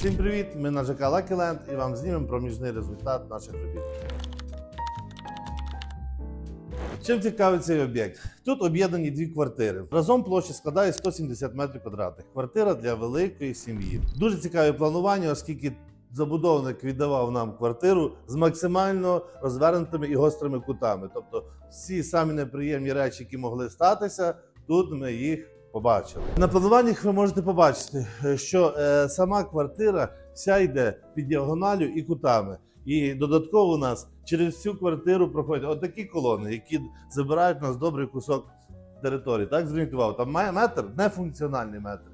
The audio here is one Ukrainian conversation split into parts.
Всім привіт! Ми на ЖК Лакіленд і вам знімемо проміжний результат наших робіт. Чим цікавий цей об'єкт? Тут об'єднані дві квартири. Разом площа складає 170 метрів квадратних. Квартира для великої сім'ї. Дуже цікаве планування, оскільки забудовник віддавав нам квартиру з максимально розвернутими і гострими кутами. Тобто всі самі неприємні речі, які могли статися, тут ми їх побачили. На плануваннях ви можете побачити, е, що е, сама квартира вся йде під діагоналю і кутами. І додатково у нас через всю квартиру проходять отакі колони, які забирають у нас добрий кусок території. Так, зверніть увагу, там метр, нефункціональний метр.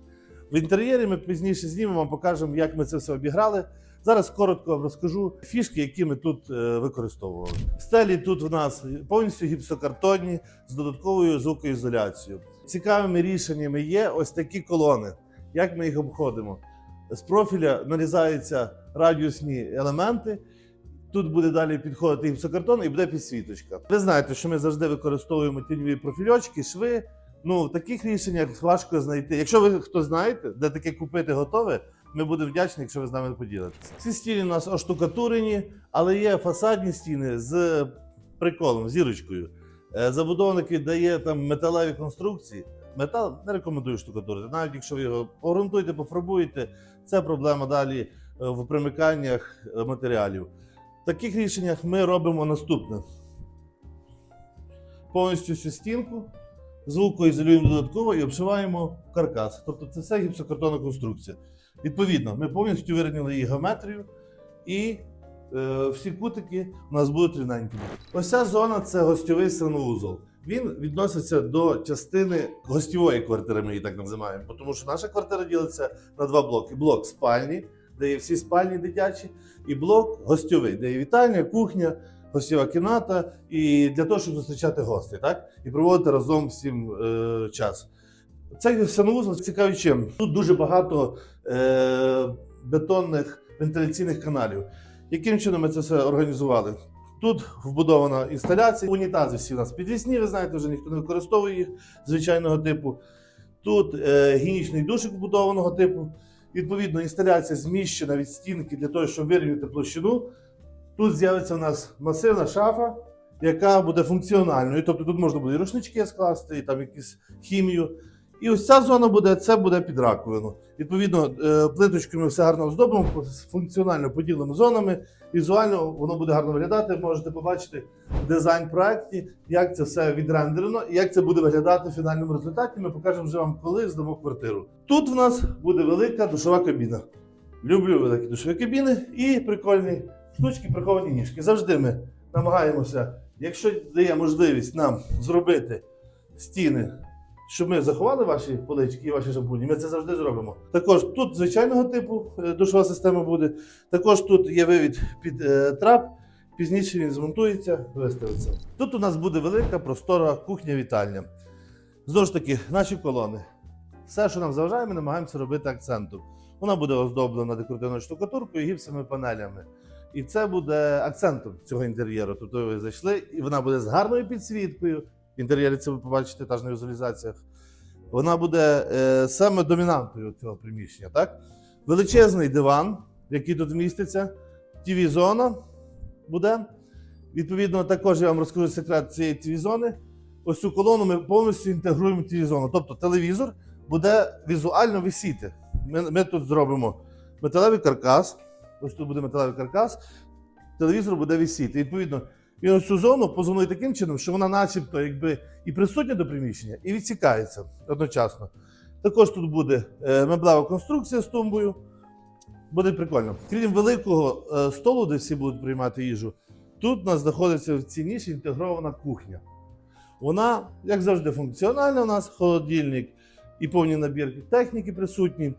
В інтер'єрі ми пізніше знімемо, покажемо, як ми це все обіграли. Зараз коротко вам розкажу фішки, які ми тут е, використовували. Стелі тут в нас повністю гіпсокартонні з додатковою звукоізоляцією. Цікавими рішеннями є ось такі колони. Як ми їх обходимо? З профіля нарізаються радіусні елементи. Тут буде далі підходити гіпсокартон і буде підсвіточка. Ви знаєте, що ми завжди використовуємо тіньові профільочки, шви. Ну, в таких рішеннях важко знайти. Якщо ви хто знаєте, де таке купити готове, ми будемо вдячні, якщо ви з нами поділитеся. Ці стіни у нас оштукатурені, але є фасадні стіни з приколом, зірочкою. Е, Забудовник віддає там металеві конструкції. Метал не рекомендую штукатурити. Навіть якщо ви його орієнтуєте, пофарбуєте, це проблема далі е, в примиканнях е, матеріалів. В таких рішеннях ми робимо наступне: повністю всю стінку, звукоізолюємо додатково і обшиваємо каркас. Тобто це все гіпсокартонна конструкція. Відповідно, ми повністю вирівняли її геометрію і всі кутики у нас будуть рівненькими. Ось ця зона це гостьовий санвузол. Він відноситься до частини гостьової квартири, ми її так називаємо, тому що наша квартира ділиться на два блоки: блок спальні, де є всі спальні дитячі, і блок гостьовий, де є вітальня, кухня, гостєва кімната, і для того, щоб зустрічати гостей, так? І проводити разом всім е, час. Цей санвузол цікавий чим. Тут дуже багато е, бетонних вентиляційних каналів. Яким чином ми це все організували? Тут вбудована інсталяція. Унітази всі у нас підвісні, ви знаєте, вже ніхто не використовує їх звичайного типу. Тут е, гігієнічний душик вбудованого типу. Відповідно, інсталяція зміщена від стінки для того, щоб вирівняти площину. Тут з'явиться у нас масивна шафа, яка буде функціональною. Тобто тут можна буде і рушнички скласти, і там якусь хімію. І ось ця зона буде, це буде під раковину. Відповідно, е, плиточкою ми все гарно оздобимо, функціонально поділимо зонами. Візуально воно буде гарно виглядати. Можете побачити дизайн-проекті, як це все відрендерено і як це буде виглядати в фінальному результаті. Ми покажемо вже вам, коли здамо квартиру. Тут в нас буде велика душова кабіна. Люблю великі душові кабіни і прикольні штучки, приховані ніжки. Завжди ми намагаємося, якщо дає можливість нам зробити стіни щоб ми заховали ваші полички і ваші шампуні, ми це завжди зробимо. Також тут звичайного типу е, душова система буде. Також тут є вивід під е, трап. Пізніше він змонтується, виставиться. Тут у нас буде велика простора кухня-вітальня. Знову ж таки, наші колони. Все, що нам заважає, ми намагаємося робити акцентом. Вона буде оздоблена декоративною штукатуркою і гіпсовими панелями. І це буде акцентом цього інтер'єру. Тобто ви зайшли, і вона буде з гарною підсвіткою. Інтер'єрі це ви побачите теж на візуалізаціях. Вона буде е, саме домінантою цього приміщення. Так? Величезний диван, який тут вміститься, тіві-зона буде. Відповідно, також я вам розкажу секрет цієї тіві-зони. Ось цю колону ми повністю інтегруємо в тіві-зону. Тобто телевізор буде візуально висіти. Ми, ми тут зробимо металевий каркас. Ось тут буде металевий каркас, телевізор буде висіти. Відповідно, він ось цю зону позонує таким чином, що вона начебто якби і присутня до приміщення, і відсікається одночасно. Також тут буде е, меблева конструкція з тумбою. Буде прикольно. Крім великого е, столу, де всі будуть приймати їжу, тут у нас знаходиться в цій ніші інтегрована кухня. Вона, як завжди, функціональна. У нас холодильник і повні набірки техніки присутні.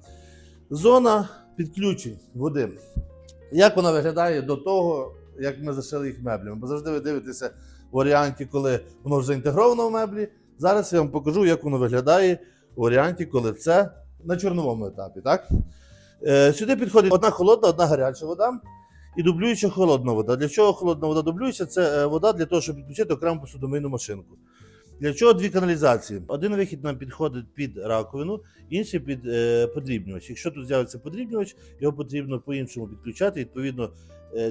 Зона підключень води. Як вона виглядає до того, як ми зашили їх меблями? Бо завжди ви дивитеся в варіанті, коли воно вже інтегровано в меблі. Зараз я вам покажу, як воно виглядає у варіанті, коли це на чорновому етапі. Так? Е, сюди підходить одна холодна, одна гаряча вода і дублююча холодна вода. Для чого холодна вода дублюється? Це е, вода для того, щоб підключити окрему посудомийну машинку. Для чого дві каналізації? Один вихід нам підходить під раковину, інший під е, подрібнювач. Якщо тут з'явиться подрібнювач, його потрібно по-іншому підключати. Відповідно,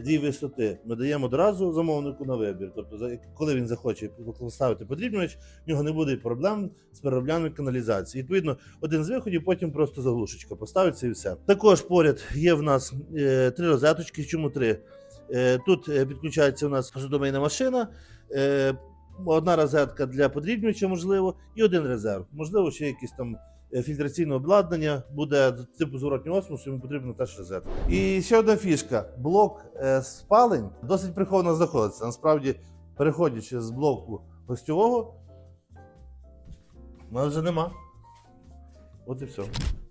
дві висоти ми даємо одразу замовнику на вибір. Тобто, коли він захоче поставити подрібнювач, в нього не буде проблем з перероблянням каналізації. Відповідно, один з виходів, потім просто заглушечка поставиться і все. Також поряд є в нас е, три розеточки. Чому три? Е, тут е, підключається у нас посудомийна машина. Е, Одна розетка для подрібнювача, можливо, і один резерв. Можливо, ще якісь там е, фільтраційне обладнання буде типу зворотнього осмосу, йому потрібна теж розетка. І ще одна фішка: блок е, спалень досить приховано знаходиться. Насправді, переходячи з блоку гостьового, у нас вже нема. От і все.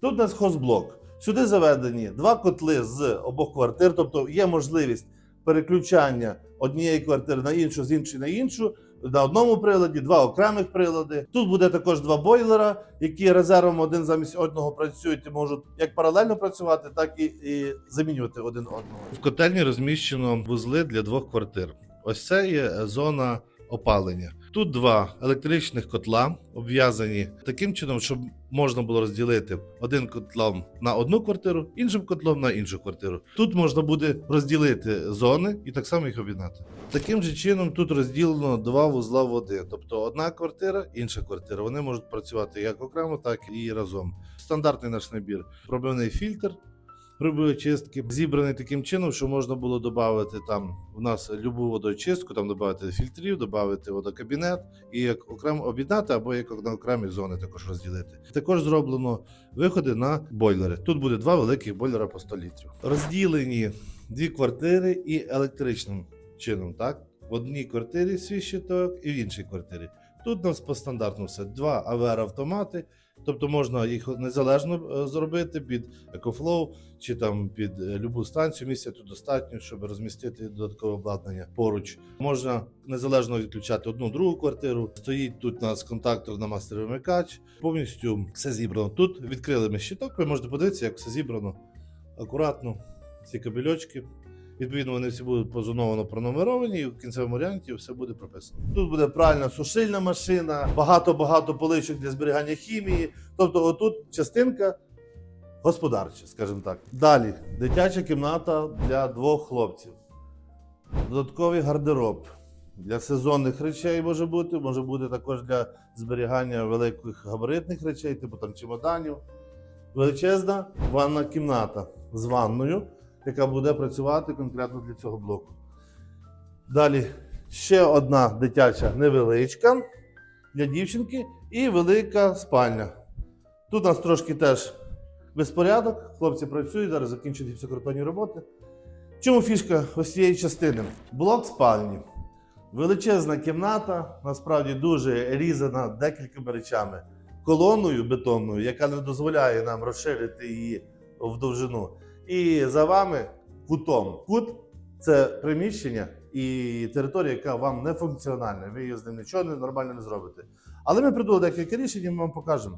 Тут у нас хозблок. Сюди заведені два котли з обох квартир, тобто є можливість переключання однієї квартири на іншу, з іншої на іншу. На одному приладі, два окремих прилади. Тут буде також два бойлера, які резервом один замість одного працюють і можуть як паралельно працювати, так і, і замінювати один одного. В котельні розміщено вузли для двох квартир. Ось це є зона опалення. Тут два електричних котла обв'язані таким чином, щоб можна було розділити один котлом на одну квартиру, іншим котлом на іншу квартиру. Тут можна буде розділити зони і так само їх об'єднати. Таким же чином тут розділено два вузла води, тобто одна квартира, інша квартира. Вони можуть працювати як окремо, так і разом. Стандартний наш набір. Пробивний фільтр. Пробили чистки, зібраний таким чином, що можна було додати там у нас любу водочистку, там додати фільтрів, додати водокабінет і як окремо об'єднати або як на окремі зони також розділити. Також зроблено виходи на бойлери. Тут буде два великих бойлера по 100 літрів. Розділені дві квартири і електричним чином, так? В одній квартирі свій щиток і в іншій квартирі. Тут у нас по стандартну все два АВР автомати, тобто можна їх незалежно е, зробити під EcoFlow чи там під е, любу станцію. Місця тут достатньо, щоб розмістити додаткове обладнання поруч. Можна незалежно відключати одну другу квартиру. Стоїть тут у нас контактор на мастер-вимикач. Повністю все зібрано. Тут відкрили ми щиток. Ви можете подивитися, як все зібрано акуратно. Ці кабельочки. Відповідно, вони всі будуть позоновано пронумеровані, і в кінцевому варіанті все буде прописано. Тут буде пральна сушильна машина, багато-багато поличок для зберігання хімії. Тобто, отут частинка господарча, скажімо так. Далі дитяча кімната для двох хлопців. Додатковий гардероб для сезонних речей може бути, може бути також для зберігання великих габаритних речей, типу там чемоданів. Величезна ванна кімната з ванною, яка буде працювати конкретно для цього блоку. Далі ще одна дитяча невеличка для дівчинки і велика спальня. Тут у нас трошки теж безпорядок. Хлопці працюють, зараз закінчують гіпсокартонні роботи. Чому фішка ось цієї частини? Блок спальні. Величезна кімната, насправді дуже різана декількома речами. Колоною бетонною, яка не дозволяє нам розширити її в довжину. І за вами кутом. Кут це приміщення і територія, яка вам не функціональна. Ви її з ним нічого нормально не зробите. Але ми придумали декілька рішень, і ми вам покажемо.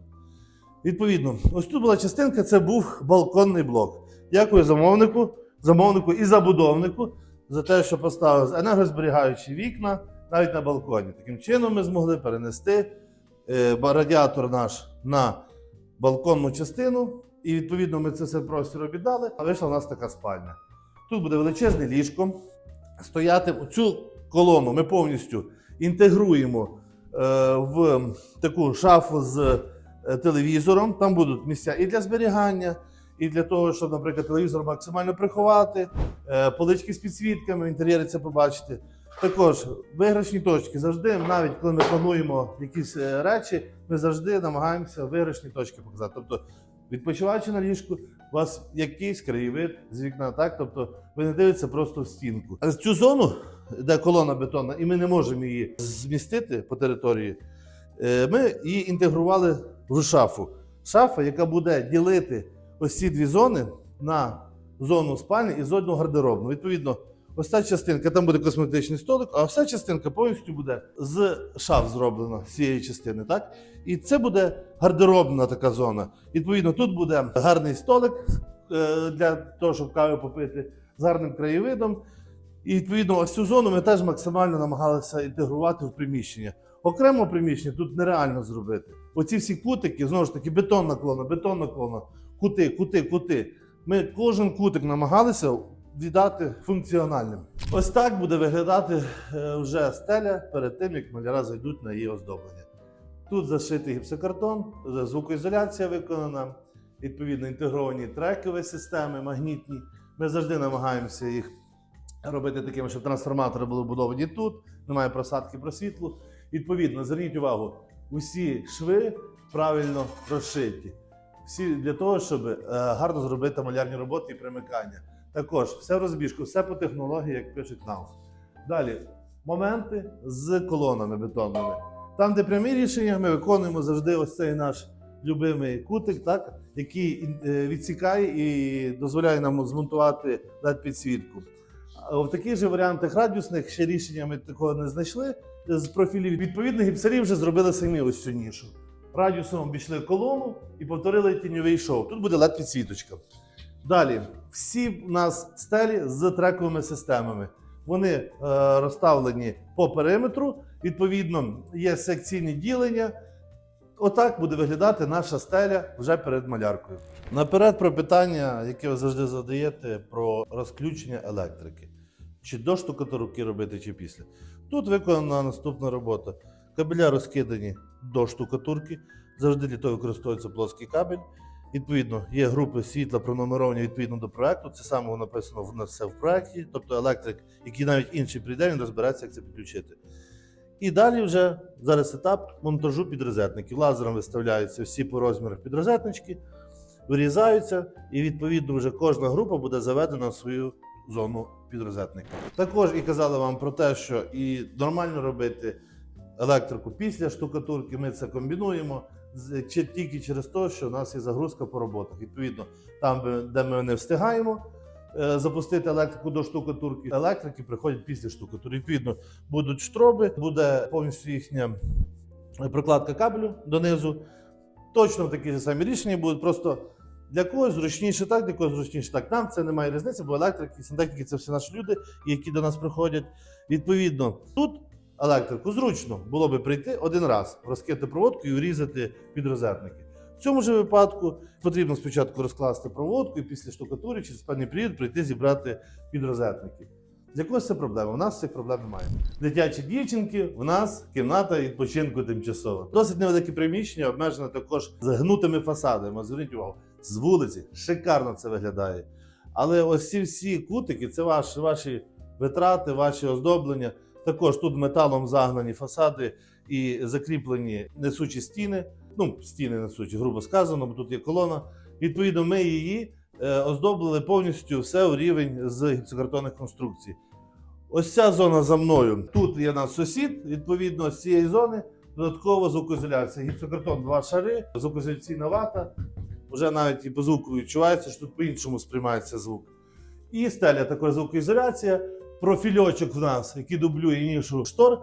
Відповідно, ось тут була частинка, це був балконний блок. Дякую замовнику, замовнику і забудовнику за те, що поставив енергозберігаючі вікна навіть на балконі. Таким чином ми змогли перенести е, радіатор наш на балконну частину, і відповідно ми це все простір обіддали, а вийшла у нас така спальня. Тут буде величезне ліжко. Стояти цю колону ми повністю інтегруємо е, в таку шафу з е, телевізором. Там будуть місця і для зберігання, і для того, щоб, наприклад, телевізор максимально приховати, е, полички з підсвітками, в інтер'єрі це побачити. Також виграшні точки завжди, навіть коли ми плануємо якісь речі, ми завжди намагаємося виграшні точки показати. Тобто, відпочиваючи на ліжку, у вас якийсь краєвид з вікна, так? Тобто ви не дивитеся просто в стінку. А цю зону, де колона бетонна, і ми не можемо її змістити по території, е, ми її інтегрували в шафу. Шафа, яка буде ділити ось ці дві зони на зону спальні і зону гардеробну. Відповідно, ось ця частинка, там буде косметичний столик, а вся частинка повністю буде з шаф зроблена з цієї частини. Так? І це буде гардеробна така зона. Відповідно, тут буде гарний столик е, для того, щоб каву попити з гарним краєвидом. І відповідно, ось цю зону ми теж максимально намагалися інтегрувати в приміщення. Окремо приміщення тут нереально зробити. Оці всі кутики, знову ж таки, бетонна колона, бетонна колона, кути, кути, кути. Ми кожен кутик намагалися віддати функціональним. Ось так буде виглядати е, вже стеля перед тим, як маляра зайдуть на її оздоблення. Тут зашитий гіпсокартон, звукоізоляція виконана, відповідно інтегровані трекові системи, магнітні. Ми завжди намагаємося їх робити такими, щоб трансформатори були вбудовані тут, немає просадки просвітлу. Відповідно, зверніть увагу, усі шви правильно розшиті. Всі для того, щоб е, гарно зробити малярні роботи і примикання. Також все в розбіжку, все по технології, як пише КНАУ. Далі моменти з колонами бетонними. Там, де прямі рішення, ми виконуємо завжди ось цей наш любимий кутик, так, який е, відсікає і дозволяє нам змонтувати led підсвітку. В таких же варіантах радіусних ще рішення ми такого не знайшли. З профілів відповідно гіпсарі вже зробили самі ось цю нішу. Радіусом обійшли колону і повторили тіньовий шоу. Тут буде led підсвіточка. Далі, всі у нас стелі з трековими системами. Вони е, розставлені по периметру. Відповідно, є секційні ділення. Отак буде виглядати наша стеля вже перед маляркою. Наперед про питання, яке ви завжди задаєте, про розключення електрики. Чи до штукатурки робити, чи після. Тут виконана наступна робота. Кабеля розкидані до штукатурки. Завжди для того використовується плоский кабель. Відповідно, є групи світла пронумеровані відповідно до проекту. Це саме написано в нас все в проекті. Тобто електрик, який навіть інший прийде, він розбереться, як це підключити. І далі вже зараз етап монтажу підрозетників. Лазером виставляються всі по розмірах підрозетнички, вирізаються, і відповідно вже кожна група буде заведена в свою зону підрозетника. Також і казали вам про те, що і нормально робити електрику після штукатурки. Ми це комбінуємо тільки через те, що у нас є загрузка по роботах. Відповідно, там, де ми не встигаємо. е, Запустити електрику до штукатурки. Електрики приходять після штукатурки. Відповідно, будуть штроби, буде повністю їхня прокладка кабелю донизу. Точно такі ж самі рішення будуть. Просто для когось зручніше так, для когось зручніше так. Нам це немає різниці, бо електрики, сантехніки це всі наші люди, які до нас приходять. Відповідно, тут електрику зручно було би прийти один раз, розкрити проводку і врізати під розетники. В цьому ж випадку потрібно спочатку розкласти проводку і після штукатури через певний період прийти зібрати підрозетники. Для когось це проблема. У нас цих проблем немає. Дитячі дівчинки, у нас кімната відпочинку тимчасова. Досить невелике приміщення, обмежене також загнутими фасадами. Зверніть увагу, з вулиці шикарно це виглядає. Але ось ці всі кутики це ваші, ваші витрати, ваші оздоблення. Також тут металом загнані фасади і закріплені несучі стіни. Ну, стіни несучі, грубо сказано, бо тут є колона. Відповідно, ми її е, оздоблили повністю все в рівень з гіпсокартонних конструкцій. Ось ця зона за мною. Тут є наш сусід, відповідно, з цієї зони додатково звукоізоляція. Гіпсокартон два шари, звукоізоляційна вата. Вже навіть і по звуку відчувається, що тут по-іншому сприймається звук. І стеля також звукоізоляція. Профільочок в нас, який дублює нішу штор.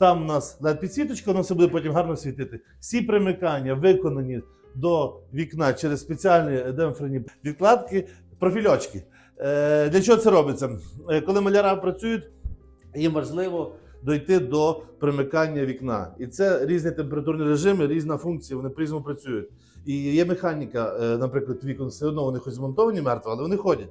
Там у нас підсвіточка, воно все буде потім гарно світити. Всі примикання виконані до вікна через спеціальні демпферні відкладки, профільочки. Е, для чого це робиться? Е, коли маляра працюють, їм важливо дойти до примикання вікна. І це різні температурні режими, різна функція, вони по-різному працюють. І є механіка, е, наприклад, вікон все одно вони хоч змонтовані мертво, але вони ходять.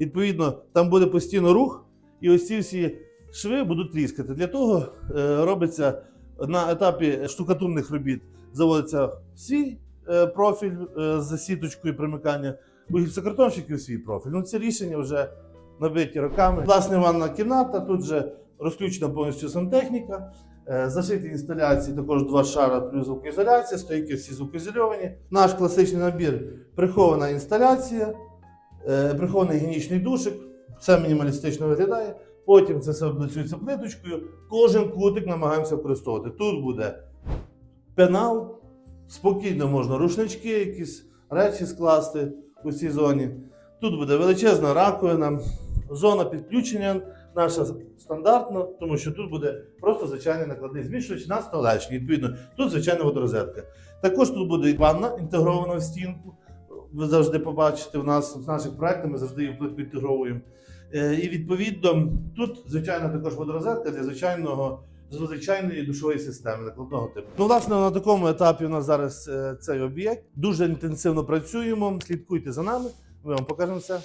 Відповідно, там буде постійно рух, і ось ці всі шви будуть тріскати. Для того е, робиться на етапі штукатурних робіт, заводиться свій е, профіль е, з сіточкою примикання, у гіпсокартонщиків свій профіль. Ну, це рішення вже набиті роками. Власне, ванна кімната, тут же розключена повністю сантехніка. Зашиті інсталяції також два шара плюс звукоізоляція, стойки всі звукоізольовані. Наш класичний набір прихована інсталяція, прихований гігієнічний душик. Все мінімалістично виглядає. Потім це все облицюється плиточкою. Кожен кутик намагаємося використовувати. Тут буде пенал, спокійно можна рушнички, якісь речі скласти у цій зоні. Тут буде величезна раковина, зона підключення наша стандартна, тому що тут буде просто звичайний накладний змішувач на столешні. Відповідно, тут звичайна водорозетка. Також тут буде ванна інтегрована в стінку. Ви завжди побачите в нас в наших проєктах, ми завжди її інтегровуємо. Е, І відповідно тут, звичайно, також водорозетка для звичайного звичайної душової системи накладного типу. Ну, власне, на такому етапі у нас зараз е, цей об'єкт. Дуже інтенсивно працюємо. Слідкуйте за нами. Ми вам покажемо все.